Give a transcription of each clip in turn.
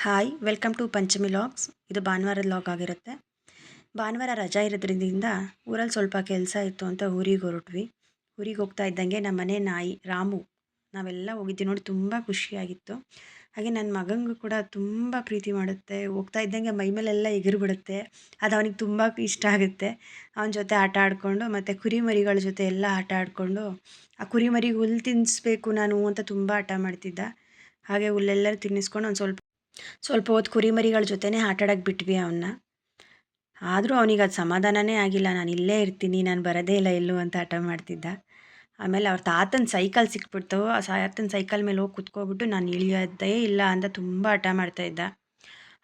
Hi welcome to Panchami logs ಇದು ಭಾನುವಾರದ log ಆಗಿರುತ್ತೆ. ಭಾನುವಾರ ರಜಾ ಇರೋದ್ರಿಂದ ಊರಲ್ಲಿ ಸ್ವಲ್ಪ ಕೆಲಸ ಇತ್ತು ಅಂತ ಊರಿಗೆ ಹೊರಟ್ವಿ. ಊರಿಗೆ ಹೋಗ್ತಾ ಇದ್ದಂಗೆ ನಮ್ಮ ಮನೆ ನಾಯಿ ರಾಮು, ನಾವೆಲ್ಲ ಹೋಗಿದ್ವಿ ನೋಡಿ, ತುಂಬ ಖುಷಿಯಾಗಿತ್ತು. ಹಾಗೆ ನನ್ನ ಮಗನಿಗೂ ಕೂಡ ತುಂಬ ಪ್ರೀತಿ ಮಾಡುತ್ತೆ. ಹೋಗ್ತಾ ಇದ್ದಂಗೆ ಮೈ ಮೇಲೆಲ್ಲ ಎಗರು ಬಿಡುತ್ತೆ ಅದು ಅವನಿಗೆ ತುಂಬ ಇಷ್ಟ ಆಗುತ್ತೆ. ಅವನ ಜೊತೆ ಆಟ ಆಡಿಕೊಂಡು ಮತ್ತು ಕುರಿಮರಿಗಳ ಜೊತೆ ಎಲ್ಲ ಆಟ ಆಡಿಕೊಂಡು, ಆ ಕುರಿಮರಿಗೆ ಹುಲ್ಲು ತಿನ್ನಿಸ್ಬೇಕು ನಾನು ಅಂತ ತುಂಬ ಆಟ ಮಾಡ್ತಿದ್ದ. ಹಾಗೆ ಹುಲ್ಲೆಲ್ಲರೂ ತಿನ್ನಿಸ್ಕೊಂಡು ಒಂದು ಸ್ವಲ್ಪ ಸ್ವಲ್ಪ ಹೊತ್ತು ಕುರಿಮರಿಗಳ ಜೊತೆನೇ ಆಟಾಡಕ್ಕೆ ಬಿಟ್ವಿ ಅವನ್ನ ಆದರೂ ಅವನಿಗೆ ಅದು ಸಮಾಧಾನನೇ ಆಗಿಲ್ಲ. ನಾನು ಇಲ್ಲೇ ಇರ್ತೀನಿ, ನಾನು ಬರೋದೇ ಇಲ್ಲ ಎಲ್ಲೂ ಅಂತ ಹಠ ಮಾಡ್ತಿದ್ದ. ಆಮೇಲೆ ಅವ್ರ ತಾತನ ಸೈಕಲ್ ಸಿಕ್ಬಿಡ್ತು. ಆ ತಾತನ ಸೈಕಲ್ ಮೇಲೆ ಹೋಗಿ ಕುತ್ಕೋಬಿಟ್ಟು, ನಾನು ಇಳಿಯೋದೇ ಇಲ್ಲ ಅಂತ ತುಂಬ ಹಠ ಮಾಡ್ತಾಯಿದ್ದ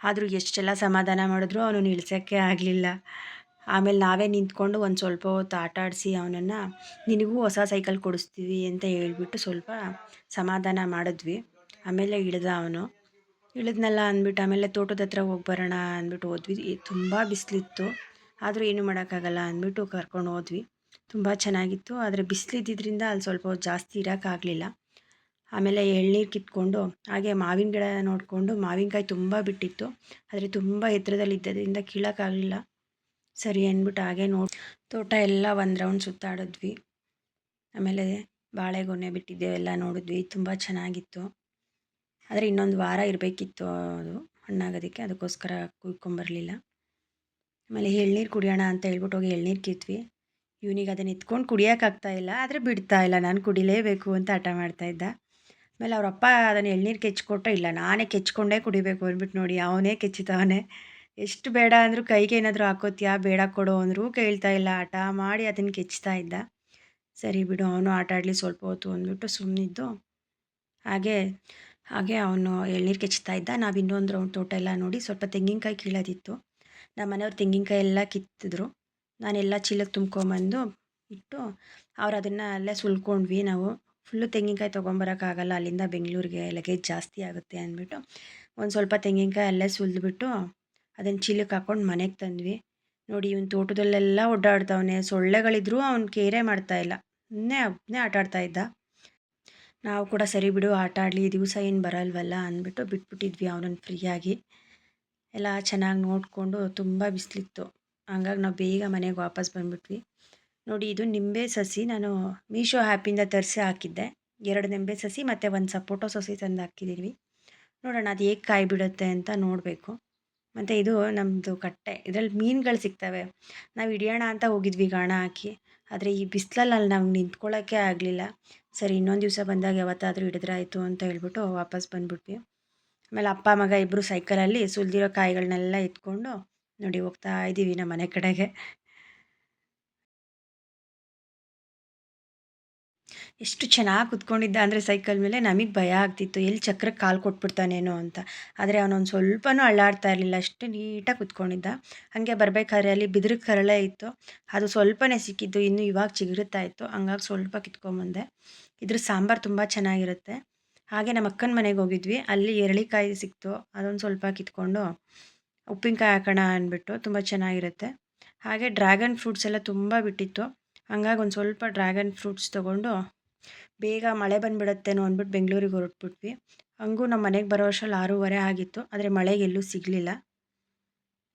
ಆದರೂ ಎಷ್ಟೆಲ್ಲ ಸಮಾಧಾನ ಮಾಡಿದ್ರು ಅವನು ಇಳಿಸೋಕ್ಕೆ ಆಗಲಿಲ್ಲ. ಆಮೇಲೆ ನಾವೇ ನಿಂತ್ಕೊಂಡು ಒಂದು ಸ್ವಲ್ಪ ಹೊತ್ತು ಆಟ ಆಡಿಸಿ ಅವನನ್ನು, ನಿನಗೂ ಹೊಸ ಸೈಕಲ್ ಕೊಡಿಸ್ತೀವಿ ಅಂತ ಹೇಳಿಬಿಟ್ಟು ಸ್ವಲ್ಪ ಸಮಾಧಾನ ಮಾಡಿದ್ವಿ. ಆಮೇಲೆ ಇಳಿದ ಅವನು. ಇಳಿದ್ನಲ್ಲ ಅಂದ್ಬಿಟ್ಟು, ಆಮೇಲೆ ತೋಟದ ಹತ್ರ ಹೋಗಿ ಬರೋಣ ಅಂದ್ಬಿಟ್ಟು ಹೋದ್ವಿ. ತುಂಬ ಬಿಸಿಲಿತ್ತು. ಆದರೂ ಏನು ಮಾಡೋಕ್ಕಾಗಲ್ಲ ಅಂದ್ಬಿಟ್ಟು ಕರ್ಕೊಂಡು ಹೋದ್ವಿ. ತುಂಬ ಚೆನ್ನಾಗಿತ್ತು. ಆದರೆ ಬಿಸಿಲಿದ್ದಿದ್ದರಿಂದ ಅಲ್ಲಿ ಸ್ವಲ್ಪ ಜಾಸ್ತಿ ಇರೋಕ್ಕಾಗಲಿಲ್ಲ. ಆಮೇಲೆ ಎಳ್ನೀರು ಕಿತ್ಕೊಂಡು, ಹಾಗೆ ಮಾವಿನ ಗಿಡ ನೋಡಿಕೊಂಡು, ಮಾವಿನಕಾಯಿ ತುಂಬ ಬಿಟ್ಟಿತ್ತು. ಆದರೆ ತುಂಬ ಎತ್ತರದಲ್ಲಿ ಇದ್ದದ್ರಿಂದ ಕೀಳೋಕ್ಕಾಗಲಿಲ್ಲ. ಸರಿ ಅಂದ್ಬಿಟ್ಟು ಹಾಗೆ ನೋಡಿ, ತೋಟ ಎಲ್ಲ ಒಂದು ರೌಂಡ್ ಸುತ್ತಾಡಿದ್ವಿ. ಆಮೇಲೆ ಬಾಳೆಗೊನೆ ಬಿಟ್ಟಿದ್ದೆವೆಲ್ಲ ನೋಡಿದ್ವಿ. ತುಂಬ ಚೆನ್ನಾಗಿತ್ತು. ಆದರೆ ಇನ್ನೊಂದು ವಾರ ಇರಬೇಕಿತ್ತು ಅದು ಹಣ್ಣಾಗೋದಕ್ಕೆ, ಅದಕ್ಕೋಸ್ಕರ ಕುಯ್ಕೊಂಬರಲಿಲ್ಲ. ಆಮೇಲೆ ಎಳ್ನೀರು ಕುಡಿಯೋಣ ಅಂತ ಹೇಳ್ಬಿಟ್ಟು ಹೋಗಿ ಎಳ್ನೀರು ಕಿತ್ವಿ. ಇವನಿಗೆ ಅದನ್ನು ಎತ್ಕೊಂಡು ಕುಡಿಯೋಕ್ಕಾಗ್ತಾ ಇಲ್ಲ, ಆದರೆ ಬಿಡ್ತಾ ಇಲ್ಲ. ನಾನು ಕುಡಿಲೇಬೇಕು ಅಂತ ಹಠ ಮಾಡ್ತಾಯಿದ್ದ ಆಮೇಲೆ ಅವರಪ್ಪ ಅದನ್ನು ಎಳ್ನೀರು ಕೆಚ್ಕೊಟ್ರೆ ಇಲ್ಲ ನಾನೇ ಕೆಚ್ಕೊಂಡೇ ಕುಡಿಬೇಕು ಅಂದ್ಬಿಟ್ಟು ನೋಡಿ ಅವನೇ ಕೆಚ್ಚಿತವನೇ. ಎಷ್ಟು ಬೇಡ ಅಂದರೂ ಕೈಗೆ ಏನಾದರೂ ಹಾಕೋತ್ಯಾ, ಬೇಡ ಕೊಡು ಅಂದರೂ ಕೇಳ್ತಾ ಇಲ್ಲ. ಆಟ ಮಾಡಿ ಅದನ್ನು ಕೆಚ್ತಾ ಇದ್ದ. ಸರಿ ಬಿಡು, ಅವನು ಆಟ ಆಡಲಿ ಸ್ವಲ್ಪ ಹೊತ್ತು ಅಂದ್ಬಿಟ್ಟು ಸುಮ್ಮನಿದ್ದು ಹಾಗೆ ಹಾಗೆ ಅವನು ಎಳ್ನೀರು ಕೆಚ್ತಾ ಇದ್ದ. ನಾವು ಇನ್ನೊಂದು ರೌಂಡ್ ತೋಟ ಎಲ್ಲ ನೋಡಿ ಸ್ವಲ್ಪ ತೆಂಗಿನಕಾಯಿ ಕೀಳೋದಿತ್ತು. ನಮ್ಮ ಮನೆಯವ್ರು ತೆಂಗಿನಕಾಯಿ ಎಲ್ಲ ಕಿತ್ತಿದ್ರು. ನಾನೆಲ್ಲ ಚೀಲಕ್ಕೆ ತುಂಬ್ಕೊಂಬಂದು ಇಟ್ಟು ಅವ್ರು ಅದನ್ನು ಅಲ್ಲೇ ಸುಲ್ಕೊಂಡ್ವಿ ನಾವು. ಫುಲ್ಲು ತೆಂಗಿನಕಾಯಿ ತೊಗೊಂಬರೋಕ್ಕಾಗಲ್ಲ ಅಲ್ಲಿಂದ ಬೆಂಗಳೂರಿಗೆ ಲಗೇಜ್ ಜಾಸ್ತಿ ಆಗುತ್ತೆ ಅಂದ್ಬಿಟ್ಟು ಒಂದು ಸ್ವಲ್ಪ ತೆಂಗಿನಕಾಯಿ ಅಲ್ಲೇ ಸುಲಿದ್ಬಿಟ್ಟು ಅದನ್ನು ಚೀಲಕ್ಕೆ ಹಾಕ್ಕೊಂಡು ಮನೆಗೆ ತಂದ್ವಿ. ನೋಡಿ ಇವನು ತೋಟದಲ್ಲೆಲ್ಲ ಓಡಾಡ್ತವನೆ ಸೊಳ್ಳೆಗಳಿದ್ರೂ ಅವ್ನು ಕೇರೆ ಮಾಡ್ತಾಯಿಲ್ಲ ಸುಮ್ಮನೆ ಒಬ್ಬನೇ ಆಟ ಆಡ್ತಾ ಇದ್ದ. ನಾವು ಕೂಡ ಸರಿ ಬಿಡು, ಆಟ ಆಡಲಿ ದಿವಸ ಏನು ಬರಲ್ವಲ್ಲ ಅಂದ್ಬಿಟ್ಟು ಬಿಟ್ಬಿಟ್ಟಿದ್ವಿ ಅವನನ್ನು ಫ್ರೀಯಾಗಿ. ಎಲ್ಲ ಚೆನ್ನಾಗಿ ನೋಡಿಕೊಂಡು ತುಂಬ ಬಿಸಿಲಿತ್ತು. ಹಂಗಾಗಿ ನಾವು ಬೇಗ ಮನೆಗೆ ವಾಪಸ್ ಬಂದುಬಿಟ್ವಿ. ನೋಡಿ, ಇದು ನಿಂಬೆ ಸಸಿ ನಾನು ಮೀಶೋ ಆ್ಯಪಿಂದ ತರಿಸಿ ಹಾಕಿದ್ದೆ. ಎರಡು ನಿಂಬೆ ಸಸಿ ಮತ್ತು ಒಂದು ಸಪೋಟೊ ಸಸಿ ತಂದು ಹಾಕಿದ್ದೀವಿ ನೋಡೋಣ, ಅದು ಹೇಗೆ ಕಾಯಿ ಬಿಡುತ್ತೆ ಅಂತ ನೋಡಬೇಕು. ಮತ್ತು ಇದು ನಮ್ಮದು ಕಟ್ಟೆ. ಇದರಲ್ಲಿ ಮೀನುಗಳು ಸಿಗ್ತವೆ. ನಾವು ಹಿಡಿಯೋಣ ಅಂತ ಹೋಗಿದ್ವಿ ಗಾಣ ಹಾಕಿ. ಆದರೆ ಈ ಬಿಸಿಲಲ್ಲಿ ಅಲ್ಲಿ ನಾವು ನಿಂತ್ಕೊಳ್ಳೋಕ್ಕೆ ಆಗಲಿಲ್ಲ. ಸರಿ, ಇನ್ನೊಂದು ದಿವಸ ಬಂದಾಗ ಯಾವತ್ತಾದರೂ ಹಿಡಿದ್ರಾಯಿತು ಅಂತ ಹೇಳ್ಬಿಟ್ಟು ವಾಪಸ್ ಬಂದುಬಿಟ್ವಿ. ಆಮೇಲೆ ಅಪ್ಪ, ಮಗ ಇಬ್ಬರು ಸೈಕಲಲ್ಲಿ ಸುಲಿದಿರೋ ಕಾಯಿಗಳನ್ನೆಲ್ಲ ಎತ್ಕೊಂಡು ನೋಡಿ ಹೋಗ್ತಾ ಇದ್ದೀವಿ ನಮ್ಮ ಮನೆ ಕಡೆಗೆ. ಎಷ್ಟು ಚೆನ್ನಾಗಿ ಕುತ್ಕೊಂಡಿದ್ದ ಅಂದರೆ ಸೈಕಲ್ ಮೇಲೆ ನಮಗೆ ಭಯ ಆಗ್ತಿತ್ತು. ಎಲ್ಲಿ ಚಕ್ರಕ್ಕೆ ಕಾಲು ಕೊಟ್ಬಿಡ್ತಾನೇನೋ ಅಂತ. ಆದರೆ ಅವನೊಂದು ಸ್ವಲ್ಪನೂ ಅಳ್ಳಾಡ್ತಾ ಇರಲಿಲ್ಲ. ಅಷ್ಟು ನೀಟಾಗಿ ಕುತ್ಕೊಂಡಿದ್ದ. ಹಾಗೆ ಬರಬೇಕಾದ್ರೆ ಅಲ್ಲಿ ಬಿದಿರು ಕರಳೆ ಇತ್ತು. ಅದು ಸ್ವಲ್ಪನೇ ಸಿಕ್ಕಿದ್ದು. ಇನ್ನು ಇವಾಗ ಚಿಗುರುತ್ತಾ ಇತ್ತು. ಹಂಗಾಗಿ ಸ್ವಲ್ಪ ಕಿತ್ಕೊಂಬಂದೆ. ಇದ್ರ ಸಾಂಬಾರು ತುಂಬ ಚೆನ್ನಾಗಿರುತ್ತೆ. ಹಾಗೆ ನಮ್ಮ ಅಕ್ಕನ ಮನೆಗೆ ಹೋಗಿದ್ವಿ. ಅಲ್ಲಿ ಎರಳಿಕಾಯಿ ಸಿಕ್ತು. ಅದೊಂದು ಸ್ವಲ್ಪ ಕಿತ್ಕೊಂಡು ಉಪ್ಪಿನಕಾಯಿ ಹಾಕೋಣ ಅಂದ್ಬಿಟ್ಟು ತುಂಬ ಚೆನ್ನಾಗಿರುತ್ತೆ. ಹಾಗೆ ಡ್ರ್ಯಾಗನ್ ಫ್ರೂಟ್ಸ್ ಎಲ್ಲ ತುಂಬ ಬಿಟ್ಟಿತ್ತು. ಹಂಗಾಗಿ ಒಂದು ಸ್ವಲ್ಪ ಡ್ರ್ಯಾಗನ್ ಫ್ರೂಟ್ಸ್ ತೊಗೊಂಡು ಬೇಗ ಮಳೆ ಬಂದುಬಿಡತ್ತೇನೋ ಅಂದ್ಬಿಟ್ಟು ಬೆಂಗಳೂರಿಗೆ ಹೊರಟ್ಬಿಟ್ವಿ. ಹಂಗೂ ನಮ್ಮ ಮನೆಗೆ ಬರೋ ಅಷ್ಟರಲ್ಲಿ ಆರೂವರೆ ಆಗಿತ್ತು, ಆದರೆ ಮಳೆಗೆಲ್ಲೂ ಸಿಗಲಿಲ್ಲ.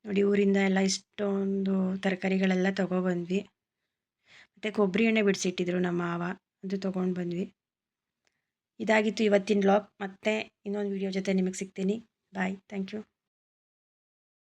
ನೋಡಿ ಊರಿಂದ ಎಲ್ಲ ಇಷ್ಟೊಂದು ತರಕಾರಿಗಳೆಲ್ಲ ತೊಗೊಬಂದ್ವಿ. ಮತ್ತು ಕೊಬ್ಬರಿ ಎಣ್ಣೆ ಬಿಡಿಸಿಟ್ಟಿದ್ರು ನಮ್ಮ ಮಾವ, ಅದು ತೊಗೊಂಡು ಬಂದ್ವಿ. ಇದಾಗಿತ್ತು ಇವತ್ತಿನ ಬ್ಲಾಗ್ ಮತ್ತೆ ಇನ್ನೊಂದು ವಿಡಿಯೋ ಜೊತೆ ನಿಮಗೆ ಸಿಗ್ತೀನಿ. Bye thank you